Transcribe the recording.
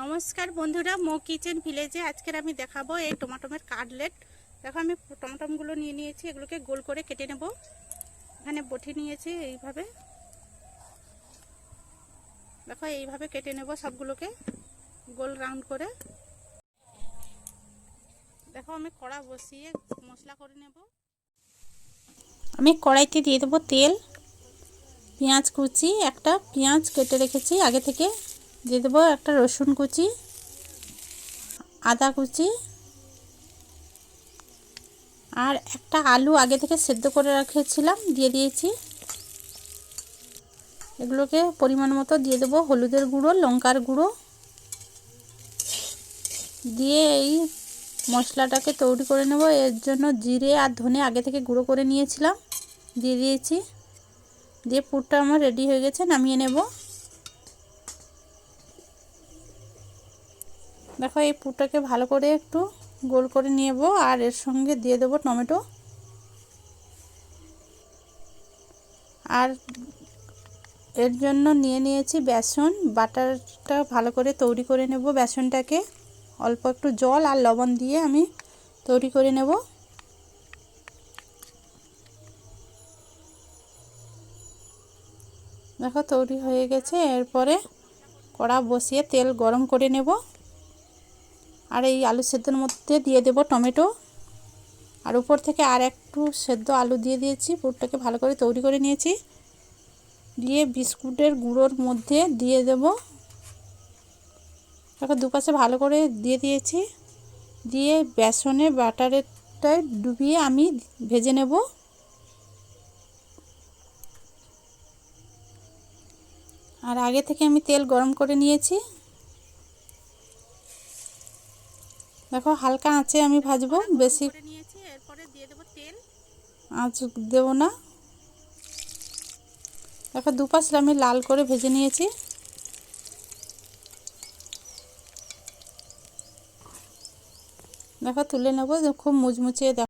নমস্কার বন্ধুরা, মো কিচেন ভিলেজে আজকের আমি দেখাবো এই টমাটমের কাটলেট। দেখো, আমি টমাটমগুলো নিয়ে নিয়েছি, এগুলোকে গোল করে কেটে নেব। এখানে বটি নিয়েছি এইভাবে। দেখো, এইভাবে কেটে নেব সবগুলোকে, গোল রাউন্ড করে। দেখো, আমি কড়া বসিয়ে মশলা করে নেব। আমি কড়াইতে দিয়ে দেবো তেল, পেঁয়াজ কুচি। একটা পেঁয়াজ কেটে রেখেছি আগে থেকে। দিয়ে দেবো একটা রসুন কুচি, আদা কুচি, আর একটা আলু আগে থেকে সেদ্ধ করে রেখেছিলাম, দিয়ে দিয়েছি। এগুলোকে পরিমাণ মতো দিয়ে দেবো হলুদের গুঁড়ো, লঙ্কার গুঁড়ো। দিয়ে এই মশলাটাকে তৈরি করে নেব, এর জন্য জিরে আর ধনে আগে থেকে গুঁড়ো করে নিয়েছিলাম, দিয়ে দিয়েছি। দিয়ে পুরটা আমার রেডি হয়ে গেছে, নামিয়ে নেব। দেখো এই পুরটাকে ভালো করে একটু গোল করে নেব আর এর সঙ্গে দিয়ে দেবো টমেটো। আর এর জন্য নিয়ে নিয়েছি বেসন। বাটারটা ভালো করে তৈরি করে নেব বেসনটাকে। অল্প একটু জল আর লবণ দিয়ে আমি তৈরি করে নেব। দেখো তৈরি হয়ে গেছে। এরপরে কড়া বসিয়ে তেল গরম করে নেব। আর এই আলু সেদ্ধর মধ্যে দিয়ে দেব টমেটো। আর উপর থেকে আর একটু সেদ্ধ আলু দিয়ে দিয়েছি, পুরটাকে ভালো করে তৈরি করে নিয়েছি। দিয়ে বিস্কুটের গুঁড়োর মধ্যে দিয়ে দেব। তাকে দুপাশে ভালো করে দিয়ে দিয়েছি। দিয়ে বেসনে বাটারেরটায় ডুবিয়ে আমি ভেজে নেব। আর আগে থেকে আমি তেল গরম করে নিয়েছি। দেখো হালকা আঁচে আমি ভাজবো বেশি নিয়েছি এরপরে দিয়ে দেবো তেল। আঁচ দেবো না। দেখো দুপাশ আমি লাল করে ভেজে নিয়েছি। দেখো তুলে নেব খুব মুচমুচিয়ে দেখো।